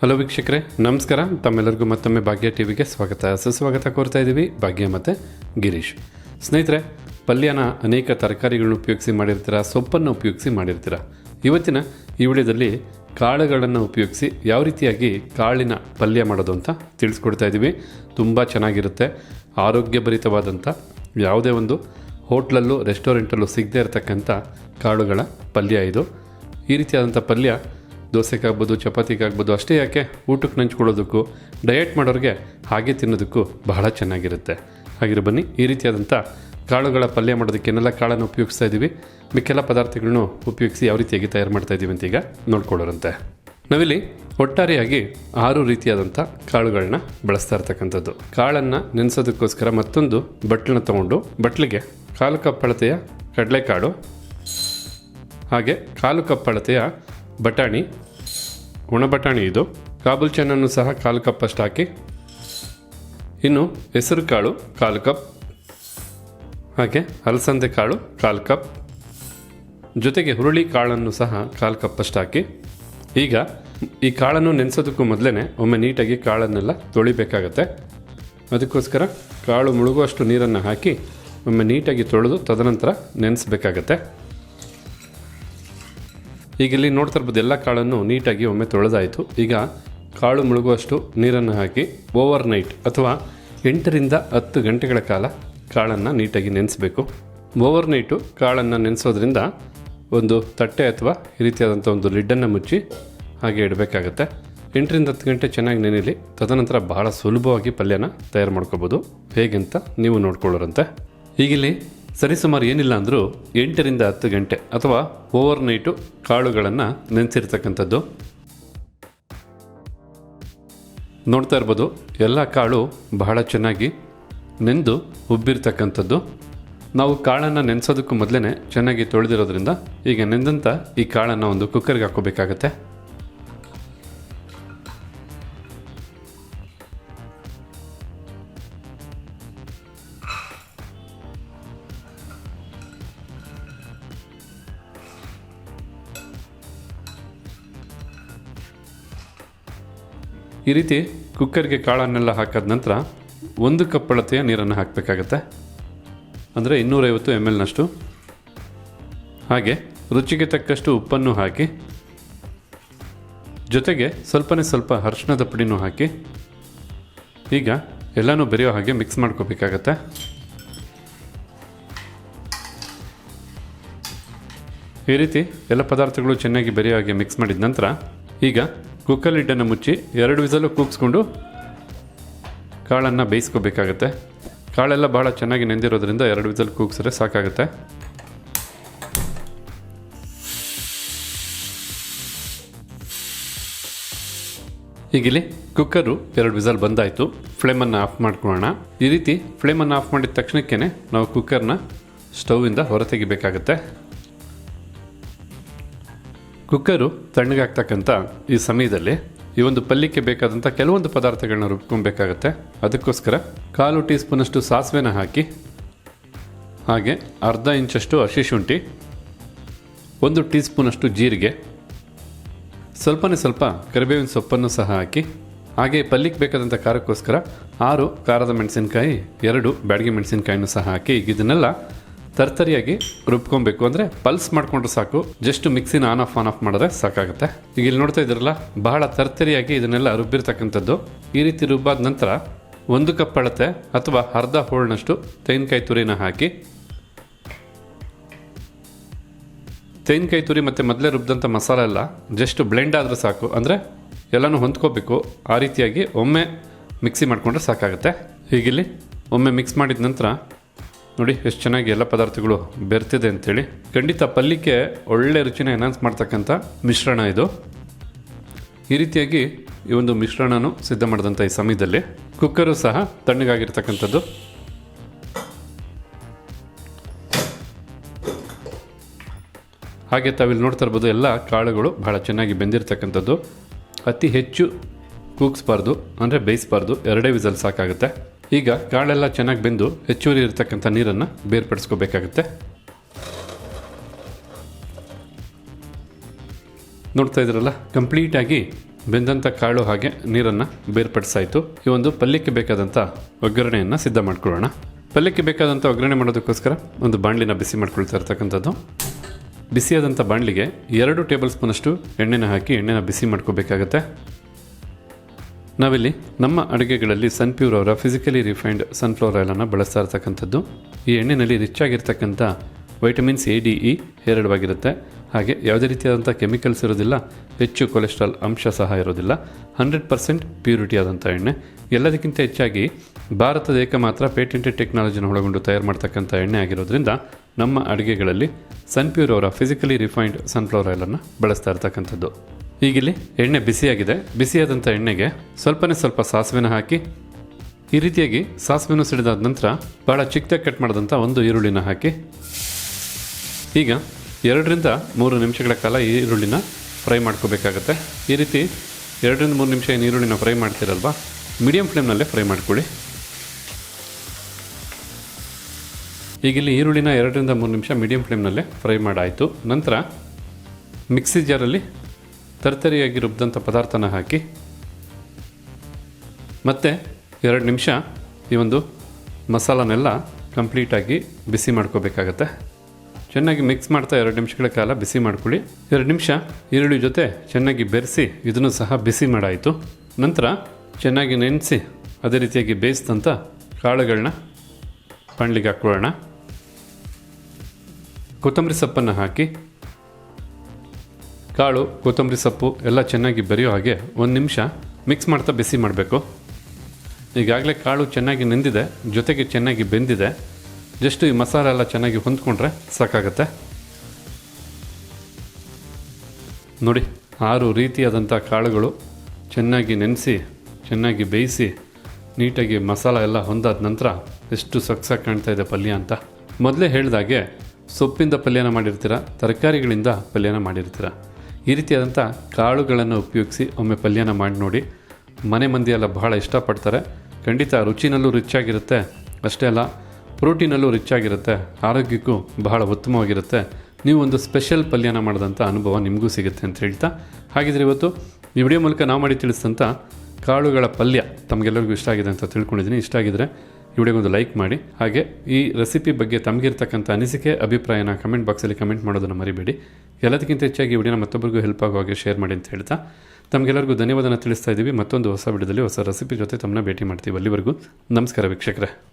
Hello ವೀಕ್ಷಕರೇ, ನಮಸ್ಕಾರ. ತಮ್ಮೆಲ್ಲರಿಗೂ ಮತ್ತೊಮ್ಮೆ ಭಾಗ್ಯ ಟಿ ವಿಗೆ ಸ್ವಾಗತ. ಸುಸ್ವಾಗತ ಕೋರ್ತಾ ಇದ್ದೀವಿ ಭಾಗ್ಯ ಮತ್ತು ಗಿರೀಶ್. ಸ್ನೇಹಿತರೆ, ಪಲ್ಯನ ಅನೇಕ ತರಕಾರಿಗಳನ್ನು ಉಪಯೋಗಿಸಿ ಮಾಡಿರ್ತೀರ, ಸೊಪ್ಪನ್ನು ಉಪಯೋಗಿಸಿ ಮಾಡಿರ್ತೀರ? ಇವತ್ತಿನ ಈ ವಿಡಿಯೋದಲ್ಲಿ ಕಾಳುಗಳನ್ನು ಉಪಯೋಗಿಸಿ ಯಾವ ರೀತಿಯಾಗಿ ಕಾಳಿನ ಪಲ್ಯ ಮಾಡೋದು ಅಂತ ತಿಳಿಸ್ಕೊಡ್ತಾ ಇದ್ದೀವಿ. ತುಂಬ ಚೆನ್ನಾಗಿರುತ್ತೆ ಆರೋಗ್ಯಭರಿತವಾದಂಥ ಯಾವುದೇ ಒಂದು ಹೋಟ್ಲಲ್ಲೂ, ರೆಸ್ಟೋರೆಂಟಲ್ಲೂ ಸಿಗದೇ ಇರತಕ್ಕಂಥ ಕಾಳುಗಳ ಪಲ್ಯ ಇದು. ಈ ರೀತಿಯಾದಂಥ ಪಲ್ಯ ದೋಸೆಗಾಗ್ಬೋದು, ಚಪಾತಿಗಾಗ್ಬೋದು, ಅಷ್ಟೇ ಯಾಕೆ ಊಟಕ್ಕೆ ನಂಚ್ಕೊಳ್ಳೋದಕ್ಕೂ ಡಯಟ್ ಮಾಡೋರಿಗೆ ಹಾಗೆ ತಿನ್ನೋದಕ್ಕೂ ಬಹಳ ಚೆನ್ನಾಗಿರುತ್ತೆ. ಹಾಗಿರೋ ಬನ್ನಿ, ಈ ರೀತಿಯಾದಂಥ ಕಾಳುಗಳ ಪಲ್ಯ ಮಾಡೋದಕ್ಕೆ ಏನೆಲ್ಲ ಕಾಳನ್ನು ಉಪಯೋಗಿಸ್ತಾ ಇದ್ದೀವಿ. ಮಿಕ್ಕೆಲ್ಲ ಪದಾರ್ಥಗಳನ್ನು ಉಪಯೋಗಿಸಿ ಯಾವ ರೀತಿಯಾಗಿ ತಯಾರು ಮಾಡ್ತಾ ಇದ್ದೀವಿ ಅಂತ ಈಗ ನೋಡ್ಕೊಳ್ಳೋರಂತೆ. ನಾವಿಲ್ಲಿ ಒಟ್ಟಾರೆಯಾಗಿ ಆರು ರೀತಿಯಾದಂಥ ಕಾಳುಗಳನ್ನ ಬಳಸ್ತಾ ಇರ್ತಕ್ಕಂಥದ್ದು. ಕಾಳನ್ನು ನೆನೆಸೋದಕ್ಕೋಸ್ಕರ ಮತ್ತೊಂದು ಬಟ್ಲನ್ನ ತಗೊಂಡು, ಬಟ್ಲಿಗೆ ಕಾಲು ಕಪ್ಪಳತೆಯ ಕಡಲೆಕಾಳು, ಹಾಗೆ ಕಾಲು ಕಪ್ ಅಳತೆಯ ಬಟಾಣಿ, ಒಣ ಬಟಾಣಿ ಇದು. ಕಾಬೂಲ್ ಚೆನ್ನನ್ನು ಸಹ ಕಾಲು ಕಪ್ ಅಷ್ಟು ಹಾಕಿ. ಇನ್ನು ಹೆಸರು ಕಾಳು ಕಾಲು ಕಪ್. ಹಾಗೆ ಅಲಸಂದೆ ಕಾಳು ಕಾಲು ಕಪ್. ಜೊತೆಗೆ ಹುರುಳಿ ಕಾಳನ್ನು ಸಹ ಕಾಲು ಕಪ್ ಅಷ್ಟು ಹಾಕಿ. ಈಗ ಈ ಕಾಳನ್ನು ನೆನೆಸೋದಕ್ಕೂ ಮೊದಲೇ ಒಮ್ಮೆ ನೀಟಾಗಿ ಕಾಳನ್ನೆಲ್ಲ ತೊಳಿಬೇಕಾಗತ್ತೆ. ಅದಕ್ಕೋಸ್ಕರ ಕಾಳು ಮುಳುಗುವಷ್ಟು ನೀರನ್ನು ಹಾಕಿ ಒಮ್ಮೆ ನೀಟಾಗಿ ತೊಳೆದು ತದನಂತರ ನೆನೆಸ್ಬೇಕಾಗತ್ತೆ. ಈಗ ಇಲ್ಲಿ ನೋಡ್ತಾ ಇರ್ಬೋದು ಎಲ್ಲ ಕಾಳನ್ನು ನೀಟಾಗಿ ಒಮ್ಮೆ ತೊಳೆದಾಯಿತು. ಈಗ ಕಾಳು ಮುಳುಗುವಷ್ಟು ನೀರನ್ನು ಹಾಕಿ ಓವರ್ ನೈಟ್ ಅಥವಾ ಎಂಟರಿಂದ ಹತ್ತು ಗಂಟೆಗಳ ಕಾಲ ಕಾಳನ್ನು ನೀಟಾಗಿ ನೆನೆಸಬೇಕು. ಓವರ್ ನೈಟು ಕಾಳನ್ನು ನೆನೆಸೋದ್ರಿಂದ ಒಂದು ತಟ್ಟೆ ಅಥವಾ ಈ ರೀತಿಯಾದಂಥ ಒಂದು ಲಿಡ್ಡನ್ನು ಮುಚ್ಚಿ ಹಾಗೆ ಇಡಬೇಕಾಗತ್ತೆ. ಎಂಟರಿಂದ ಹತ್ತು ಗಂಟೆ ಚೆನ್ನಾಗಿ ನೆನೆಯಲಿ ತದನಂತರ ಬಹಳ ಸುಲಭವಾಗಿ ಪಲ್ಯನ ತಯಾರು ಮಾಡ್ಕೋಬೋದು. ಹೇಗೆಂತ ನೀವು ನೋಡ್ಕೊಳ್ಳೋರಂತೆ. ಈಗಿಲ್ಲಿ ಸರಿಸುಮಾರು ಏನಿಲ್ಲ ಅಂದರೂ ಎಂಟರಿಂದ ಹತ್ತು ಗಂಟೆ ಅಥವಾ ಓವರ್ ನೈಟು ಕಾಳುಗಳನ್ನು ನೆನೆಸಿರ್ತಕ್ಕಂಥದ್ದು. ನೋಡ್ತಾ ಇರ್ಬೋದು, ಎಲ್ಲ ಕಾಳು ಬಹಳ ಚೆನ್ನಾಗಿ ನೆಂದು ಉಬ್ಬಿರ್ತಕ್ಕಂಥದ್ದು. ನಾವು ಕಾಳನ್ನು ನೆನೆಸೋದಕ್ಕೂ ಮೊದಲೇ ಚೆನ್ನಾಗಿ ತೊಳೆದಿರೋದ್ರಿಂದ ಈಗ ನೆಂದಂಥ ಈ ಕಾಳನ್ನು ಒಂದು ಕುಕ್ಕರ್ಗೆ ಹಾಕೋಬೇಕಾಗತ್ತೆ ಈ ರೀತಿ ಕುಕ್ಕರ್ಗೆ ಕಾಳನ್ನೆಲ್ಲ ಹಾಕಿದ ನಂತರ ಒಂದು ಕಪ್ ಅಳತೆಯ ನೀರನ್ನು ಹಾಕಬೇಕಾಗತ್ತೆ. ಅಂದರೆ ಇನ್ನೂರೈವತ್ತು ಎಂ ಎಲ್ನಷ್ಟು ಹಾಗೆ ರುಚಿಗೆ ತಕ್ಕಷ್ಟು ಉಪ್ಪನ್ನು ಹಾಕಿ, ಜೊತೆಗೆ ಸ್ವಲ್ಪನೇ ಸ್ವಲ್ಪ ಅರ್ಶಿಣದ ಪುಡಿನೂ ಹಾಕಿ, ಈಗ ಎಲ್ಲನೂ ಬೆರೆಯೋ ಹಾಗೆ ಮಿಕ್ಸ್ ಮಾಡ್ಕೋಬೇಕಾಗತ್ತೆ. ಈ ರೀತಿ ಎಲ್ಲ ಪದಾರ್ಥಗಳು ಚೆನ್ನಾಗಿ ಬೆರೆಯೋ ಹಾಗೆ ಮಿಕ್ಸ್ ಮಾಡಿದ ನಂತರ ಈಗ ಕುಕ್ಕರ್ ಲಿಡ್ಡನ್ನು ಮುಚ್ಚಿ ಎರಡು ವಿಸಲು ಕೂಗಿಸ್ಕೊಂಡು ಕಾಳನ್ನು ಬೇಯಿಸ್ಕೋಬೇಕಾಗತ್ತೆ. ಕಾಳೆಲ್ಲ ಭಾಳ ಚೆನ್ನಾಗಿ ನೆಂದಿರೋದ್ರಿಂದ ಎರಡು ವಿಸಲು ಕೂಗ್ಸಿದ್ರೆ ಸಾಕಾಗುತ್ತೆ. ಈಗಿಲ್ಲಿ ಕುಕ್ಕರು ಎರಡು ವಿಸಲ್ ಬಂದಾಯಿತು. ಫ್ಲೇಮನ್ನು ಆಫ್ ಮಾಡ್ಕೊಳ್ಳೋಣ. ಈ ರೀತಿ ಫ್ಲೇಮನ್ನು ಆಫ್ ಮಾಡಿದ ತಕ್ಷಣಕ್ಕೇ ನಾವು ಕುಕ್ಕರ್ನ ಸ್ಟೌವಿಂದ ಹೊರತೆಗಿಬೇಕಾಗತ್ತೆ. ಕುಕ್ಕರು ತಣ್ಣಗಾಗ್ತಕ್ಕಂಥ ಈ ಸಮಯದಲ್ಲಿ ಈ ಒಂದು ಪಲ್ಯಕ್ಕೆ ಬೇಕಾದಂಥ ಕೆಲವೊಂದು ಪದಾರ್ಥಗಳನ್ನ ರುಬ್ಕೊಬೇಕಾಗತ್ತೆ. ಅದಕ್ಕೋಸ್ಕರ ಕಾಲು ಟೀ ಸ್ಪೂನಷ್ಟು ಸಾಸಿವೆನ ಹಾಕಿ, ಹಾಗೆ ಅರ್ಧ ಇಂಚಷ್ಟು ಹಸಿ ಶುಂಠಿ, ಒಂದು ಟೀ ಸ್ಪೂನಷ್ಟು ಜೀರಿಗೆ, ಸ್ವಲ್ಪನೇ ಸ್ವಲ್ಪ ಕರಿಬೇವಿನ ಸೊಪ್ಪನ್ನು ಸಹ ಹಾಕಿ, ಹಾಗೆ ಪಲ್ಯಕ್ಕೆ ಬೇಕಾದಂಥ ಖಾರಕ್ಕೋಸ್ಕರ ಆರು ಖಾರದ ಮೆಣಸಿನಕಾಯಿ, ಎರಡು ಬ್ಯಾಡಗಿ ಮೆಣಸಿನಕಾಯಿನೂ ಸಹ ಹಾಕಿ ಇದನ್ನೆಲ್ಲ ತರ್ತರಿಯಾಗಿ ರುಬ್ಕೊಬೇಕು ಅಂದರೆ ಪಲ್ಸ್ ಮಾಡಿಕೊಂಡ್ರೆ ಸಾಕು. ಜಸ್ಟ್ ಮಿಕ್ಸಿನ ಆನ್ ಆಫ್ ಆನ್ ಆಫ್ ಮಾಡಿದ್ರೆ ಸಾಕಾಗುತ್ತೆ. ಈಗ ಇಲ್ಲಿ ನೋಡ್ತಾ ಇದ್ರಲ್ಲ ಬಹಳ ತರ್ತರಿಯಾಗಿ ಇದನ್ನೆಲ್ಲ ರುಬ್ಬಿರ್ತಕ್ಕಂಥದ್ದು. ಈ ರೀತಿ ರುಬ್ಬಾದ ನಂತರ ಒಂದು ಕಪ್ ಅಳತೆ ಅಥವಾ ಅರ್ಧ ಹೋಳ್ನಷ್ಟು ತೆಂಗಿನಕಾಯಿ ತುರಿನ ಹಾಕಿ. ತೆಂಗಿನಕಾಯಿ ತುರಿ ಮತ್ತು ಮೊದಲೇ ರುಬ್ಬಿದಂಥ ಮಸಾಲೆ ಎಲ್ಲ ಜಸ್ಟ್ ಬ್ಲೆಂಡ್ ಆದರೆ ಸಾಕು. ಅಂದರೆ ಎಲ್ಲನೂ ಹೊಂದ್ಕೋಬೇಕು. ಆ ರೀತಿಯಾಗಿ ಒಮ್ಮೆ ಮಿಕ್ಸಿ ಮಾಡಿಕೊಂಡ್ರೆ ಸಾಕಾಗುತ್ತೆ. ಹೀಗಿಲ್ಲಿ ಒಮ್ಮೆ ಮಿಕ್ಸ್ ಮಾಡಿದ ನಂತರ ನೋಡಿ, ಎಷ್ಟು ಚೆನ್ನಾಗಿ ಎಲ್ಲ ಪದಾರ್ಥಗಳು ಬೆರ್ತಿದೆ ಅಂತೇಳಿ. ಖಂಡಿತ ಪಲ್ಯಕ್ಕೆ ಒಳ್ಳೆ ರುಚಿನ ಎನ್ಹಾನ್ಸ್ ಮಾಡ್ತಕ್ಕಂಥ ಮಿಶ್ರಣ ಇದು. ಈ ರೀತಿಯಾಗಿ ಈ ಒಂದು ಮಿಶ್ರಣನೂ ಸಿದ್ಧ ಮಾಡಿದಂಥ ಈ ಸಮಯದಲ್ಲಿ. ಕುಕ್ಕರು ಸಹ ತಣ್ಣಗಾಗಿರ್ತಕ್ಕಂಥದ್ದು. ಹಾಗೆ ತಾವಿಲ್ಲಿ ನೋಡ್ತಾ ಇರ್ಬೋದು, ಎಲ್ಲ ಕಾಳುಗಳು ಬಹಳ ಚೆನ್ನಾಗಿ ಬೆಂದಿರ್ತಕ್ಕಂಥದ್ದು. ಅತಿ ಹೆಚ್ಚು ಕೂಗಿಸ್ಬಾರ್ದು ಅಂದರೆ ಬೇಯಿಸ್ಬಾರ್ದು, ಎರಡೇ ವಿಸಲ್ ಸಾಕಾಗುತ್ತೆ. ಈಗ ಕಾಳೆಲ್ಲ ಚೆನ್ನಾಗಿ ಬೆಂದು ಹೆಚ್ಚುವರಿ ಇರತಕ್ಕಂಥ ನೀರನ್ನು ಬೇರ್ಪಡಿಸ್ಕೋಬೇಕಾಗುತ್ತೆ. ನೋಡ್ತಾ ಇದ್ರಲ್ಲ ಕಂಪ್ಲೀಟಾಗಿ ಬೆಂದಂಥ ಕಾಳು ಹಾಗೆ ನೀರನ್ನು ಬೇರ್ಪಡಿಸಾಯಿತು. ಈ ಒಂದು ಪಲ್ಯಕ್ಕೆ ಬೇಕಾದಂಥ ಒಗ್ಗರಣೆಯನ್ನು ಸಿದ್ಧ ಮಾಡ್ಕೊಳ್ಳೋಣ. ಪಲ್ಯಕ್ಕೆ ಬೇಕಾದಂಥ ಒಗ್ಗರಣೆ ಮಾಡೋದಕ್ಕೋಸ್ಕರ ಒಂದು ಬಾಣಲಿನ ಬಿಸಿ ಮಾಡ್ಕೊಳ್ತಾ ಇರ್ತಕ್ಕಂಥದ್ದು. ಬಿಸಿಯಾದಂಥ ಬಾಣಲಿಗೆ ಎರಡು ಟೇಬಲ್ ಸ್ಪೂನಷ್ಟು ಎಣ್ಣೆನ ಹಾಕಿ ಎಣ್ಣೆನ ಬಿಸಿ ಮಾಡ್ಕೋಬೇಕಾಗತ್ತೆ. ನಾವಿಲ್ಲಿ ನಮ್ಮ ಅಡುಗೆಗಳಲ್ಲಿ ಸನ್ಪ್ಯೂರ್ ಅವರ ಫಿಸಿಕಲಿ ರಿಫೈನ್ಡ್ ಸನ್ಫ್ಲವರ್ ಆಯಿಲನ್ನು ಬಳಸ್ತಾ ಇರ್ತಕ್ಕಂಥದ್ದು. ಈ ಎಣ್ಣೆಯಲ್ಲಿ ರಿಚ್ ಆಗಿರ್ತಕ್ಕಂಥ ವೈಟಮಿನ್ಸ್ ಎ ಡಿ ಇ ಹೇರಳವಾಗಿರುತ್ತೆ. ಹಾಗೆ ಯಾವುದೇ ರೀತಿಯಾದಂಥ ಕೆಮಿಕಲ್ಸ್ ಇರೋದಿಲ್ಲ, ಹೆಚ್ಚು ಕೊಲೆಸ್ಟ್ರಾಲ್ ಅಂಶ ಸಹ ಇರೋದಿಲ್ಲ. ಹಂಡ್ರೆಡ್ ಪರ್ಸೆಂಟ್ ಪ್ಯೂರಿಟಿ ಆದಂಥ ಎಣ್ಣೆ. ಎಲ್ಲದಕ್ಕಿಂತ ಹೆಚ್ಚಾಗಿ ಭಾರತದ ಏಕಮಾತ್ರ ಪೇಟೆಂಟೆಡ್ ಟೆಕ್ನಾಲಜಿನ ಒಳಗೊಂಡು ತಯಾರು ಮಾಡ್ತಕ್ಕಂಥ ಎಣ್ಣೆ ಆಗಿರೋದ್ರಿಂದ ನಮ್ಮ ಅಡುಗೆಗಳಲ್ಲಿ ಸನ್ಪ್ಯೂರ್ ಅವರ ಫಿಸಿಕಲಿ ರಿಫೈನ್ಡ್ ಸನ್ಫ್ಲವರ್ ಆಯಿಲನ್ನು ಬಳಸ್ತಾ ಇರ್ತಕ್ಕಂಥದ್ದು. ಈಗಿಲ್ಲಿ ಎಣ್ಣೆ ಬಿಸಿಯಾಗಿದೆ. ಬಿಸಿಯಾದಂಥ ಎಣ್ಣೆಗೆ ಸ್ವಲ್ಪನೇ ಸ್ವಲ್ಪ ಸಾಸಿವೆನ ಹಾಕಿ, ಈ ರೀತಿಯಾಗಿ ಸಾಸಿವೆನ ಸಿಡಿದಾದ ನಂತರ ಭಾಳ ಚಿಕ್ಕದಾಗಿ ಕಟ್ ಮಾಡಿದಂಥ ಒಂದು ಈರುಳ್ಳಿನ ಹಾಕಿ, ಈಗ ಎರಡರಿಂದ ಮೂರು ನಿಮಿಷಗಳ ಕಾಲ ಈರುಳ್ಳಿನ ಫ್ರೈ ಮಾಡ್ಕೋಬೇಕಾಗತ್ತೆ. ಈ ರೀತಿ ಎರಡರಿಂದ ಮೂರು ನಿಮಿಷ ಏನು ಈರುಳ್ಳಿನ ಫ್ರೈ ಮಾಡ್ತೀರಲ್ವಾ? ಮೀಡಿಯಂ ಫ್ಲೇಮ್ನಲ್ಲೇ ಫ್ರೈ ಮಾಡ್ಕೊಳ್ಳಿ. ಈಗಿಲ್ಲಿ ಈರುಳ್ಳಿನ ಎರಡರಿಂದ ಮೂರು ನಿಮಿಷ ಮೀಡಿಯಂ ಫ್ಲೇಮ್ನಲ್ಲೇ ಫ್ರೈ ಮಾಡಾಯಿತು. ನಂತರ ಮಿಕ್ಸಿ ಜಾರಲ್ಲಿ ತರ್ತರಿಯಾಗಿ ರುಬ್ಬಿದಂಥ ಪದಾರ್ಥನ ಹಾಕಿ ಮತ್ತೆ ಎರಡು ನಿಮಿಷ ಈ ಒಂದು ಮಸಾಲನೆಲ್ಲ ಕಂಪ್ಲೀಟಾಗಿ ಬಿಸಿ ಮಾಡ್ಕೋಬೇಕಾಗತ್ತೆ. ಚೆನ್ನಾಗಿ ಮಿಕ್ಸ್ ಮಾಡ್ತಾ ಎರಡು ನಿಮಿಷಗಳ ಕಾಲ ಬಿಸಿ ಮಾಡ್ಕೊಳ್ಳಿ. ಎರಡು ನಿಮಿಷ ಈರುಳ್ಳಿ ಜೊತೆ ಚೆನ್ನಾಗಿ ಬೆರೆಸಿ ಇದನ್ನು ಸಹ ಬಿಸಿ ಮಾಡಾಯಿತು. ನಂತರ ಚೆನ್ನಾಗಿ ನೆನೆಸಿ ಅದೇ ರೀತಿಯಾಗಿ ಬೇಯಿಸಿದಂಥ ಕಾಳುಗಳನ್ನ ಪಂಡ್ಲಿಗೆ ಹಾಕ್ಕೊಳ್ಳೋಣ. ಕೊತ್ತಂಬರಿ ಸೊಪ್ಪನ್ನು ಹಾಕಿ ಕಾಳು, ಕೊತ್ತಂಬರಿ ಸೊಪ್ಪು ಎಲ್ಲ ಚೆನ್ನಾಗಿ ಬೆರೆಯೋ ಹಾಗೆ ಒಂದು ನಿಮಿಷ ಮಿಕ್ಸ್ ಮಾಡ್ತಾ ಬಿಸಿ ಮಾಡಬೇಕು. ಈಗಾಗಲೇ ಕಾಳು ಚೆನ್ನಾಗಿ ನೆಂದಿದೆ, ಜೊತೆಗೆ ಚೆನ್ನಾಗಿ ಬೆಂದಿದೆ. ಜಸ್ಟ್ ಈ ಮಸಾಲ ಎಲ್ಲ ಚೆನ್ನಾಗಿ ಹೊಂದ್ಕೊಂಡ್ರೆ ಸಾಕಾಗತ್ತೆ. ನೋಡಿ, ಆರು ರೀತಿಯಾದಂಥ ಕಾಳುಗಳು ಚೆನ್ನಾಗಿ ನೆನೆಸಿ, ಚೆನ್ನಾಗಿ ಬೇಯಿಸಿ, ನೀಟಾಗಿ ಮಸಾಲ ಎಲ್ಲ ಹೊಂದಾದ ನಂತರ ಎಷ್ಟು ಸೊಗ್ಸಾಗಿ ಕಾಣ್ತಾ ಇದೆ ಪಲ್ಯ ಅಂತ. ಮೊದಲೇ ಹೇಳಿದಾಗೆ ಸೊಪ್ಪಿಂದ ಪಲ್ಯನ ಮಾಡಿರ್ತೀರ, ತರಕಾರಿಗಳಿಂದ ಪಲ್ಯನ ಮಾಡಿರ್ತೀರ. ಈ ರೀತಿಯಾದಂಥ ಕಾಳುಗಳನ್ನು ಉಪಯೋಗಿಸಿ ಒಮ್ಮೆ ಪಲ್ಯನ ಮಾಡಿ ನೋಡಿ. ಮನೆ ಮಂದಿ ಎಲ್ಲ ಬಹಳ ಇಷ್ಟಪಡ್ತಾರೆ. ಖಂಡಿತ ರುಚಿನಲ್ಲೂ ರಿಚ್ ಆಗಿರುತ್ತೆ ಅಷ್ಟೇ ಅಲ್ಲ, ಪ್ರೋಟೀನಲ್ಲೂ ರಿಚ್ ಆಗಿರುತ್ತೆ ಆರೋಗ್ಯಕ್ಕೂ ಬಹಳ ಉತ್ತಮವಾಗಿರುತ್ತೆ. ನೀವು ಒಂದು ಸ್ಪೆಷಲ್ ಪಲ್ಯನ ಮಾಡಿದಂಥ ಅನುಭವ ನಿಮಗೂ ಸಿಗುತ್ತೆ ಅಂತ ಹೇಳ್ತಾ. ಹಾಗಿದ್ರೆ ಇವತ್ತು ಈ ವಿಡಿಯೋ ಮೂಲಕ ನಾವು ಮಾಡಿ ತಿಳಿಸಿದಂಥ ಕಾಳುಗಳ ಪಲ್ಯ ತಮಗೆಲ್ಲರಿಗೂ ಇಷ್ಟ ಆಗಿದೆ ಅಂತ ತಿಳ್ಕೊಂಡಿದ್ದೀನಿ. ಇಷ್ಟ ಆಗಿದ್ರೆ ಈ ವಿಡಿಯೋಗೊಂದು ಲೈಕ್ ಮಾಡಿ. ಹಾಗೆ ಈ ರೆಸಿಪಿ ಬಗ್ಗೆ ತಮಗಿರ್ತಕ್ಕಂಥ ಅನಿಸಿಕೆ, ಅಭಿಪ್ರಾಯನ ಕಮೆಂಟ್ ಬಾಕ್ಸಲ್ಲಿ ಕಮೆಂಟ್ ಮಾಡೋದನ್ನು ಮರಿಬೇಡಿ. ಎಲ್ಲದಕ್ಕಿಂತ ಹೆಚ್ಚಾಗಿ ವಿಡಿಯೋನ ಮತ್ತೊಬ್ಬರಿಗೂ ಹೆಲ್ಪ್ ಆಗೋ ಹಾಗೆ ಶೇರ್ ಮಾಡಿ ಅಂತ ಹೇಳ್ತಾ, ತಮಗೆಲ್ಲರಿಗೂ ಧನ್ಯವಾದನ ತಿಳಿಸ್ತಾ ಇದ್ದೀವಿ ಮತ್ತೊಂದು ಹೊಸ ವಿಡಿಯೋದಲ್ಲಿ ಹೊಸ ರೆಸಿಪಿ ಜೊತೆ ತಮ್ಮನ್ನ ಭೇಟಿ ಮಾಡ್ತೀವಿ ಅಲ್ಲಿವರೆಗೂ. ನಮಸ್ಕಾರ ವೀಕ್ಷಕರೇ.